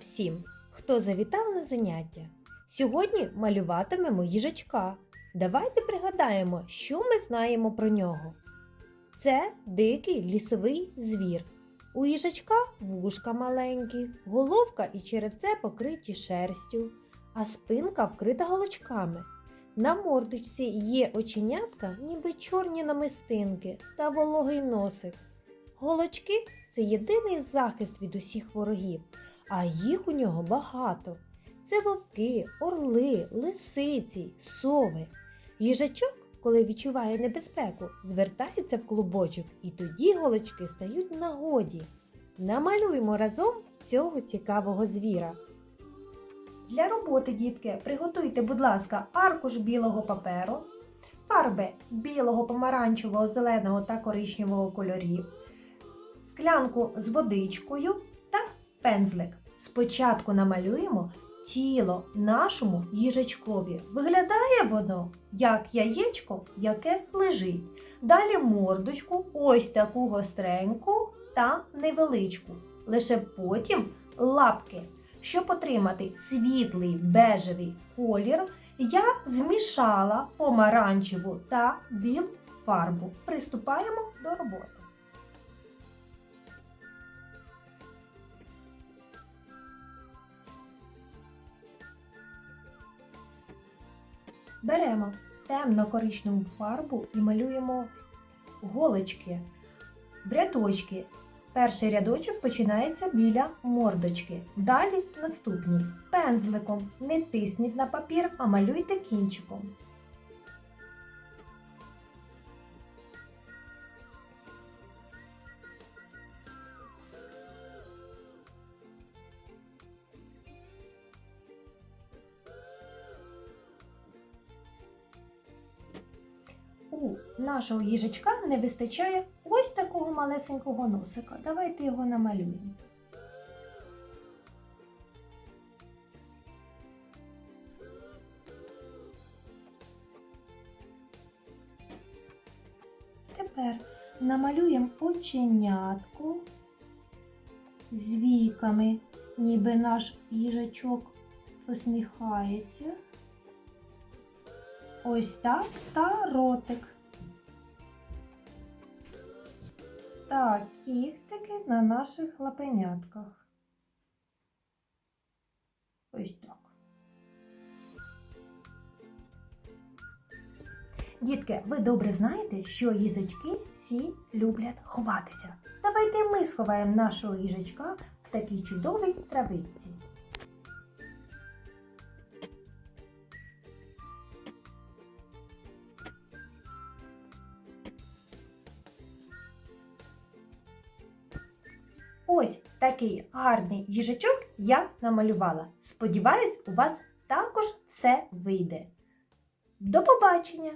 всім, хто завітав на заняття. Сьогодні малюватимемо їжачка. Давайте пригадаємо, що ми знаємо про нього. Це дикий лісовий звір. У їжачка вушка маленькі, головка і черевце покриті шерстю, а спинка вкрита голочками. На мордочці є оченятка, ніби чорні намистинки та вологий носик. Голочки це єдиний захист від усіх ворогів, а їх у нього багато. Це вовки, орли, лисиці, сови. Їжачок, коли відчуває небезпеку, звертається в клубочок, і тоді голочки стають в нагоді. Намалюємо разом цього цікавого звіра. Для роботи, дітки, приготуйте, будь ласка, аркуш білого паперу, фарби білого, помаранчевого, зеленого та коричневого кольорів, склянку з водичкою пензлик. Спочатку намалюємо тіло нашому їжачкові. Виглядає воно як яєчко, яке лежить. Далі мордочку, ось таку гостреньку та невеличку. Лише потім лапки. Щоб отримати світлий бежевий колір, я змішала помаранчеву та білу фарбу. Приступаємо до роботи. Беремо темно-коричневу фарбу і малюємо голочки в рядочки. Перший рядочок починається біля мордочки. Далі наступні. Пензликом не тисніть на папір, а малюйте кінчиком. У нашого їжачка не вистачає ось такого малесенького носика. Давайте його намалюємо. Тепер намалюємо оченятку з віками, ніби наш їжачок посміхається. Ось так та ротик. Так, кіхтики на наших лапенятках. Ось так. Дітки, ви добре знаєте, що їжачки всі люблять ховатися. Давайте ми сховаємо нашого їжачка в такій чудовій травиці. Ось такий гарний їжачок я намалювала. Сподіваюсь, у вас також все вийде. До побачення!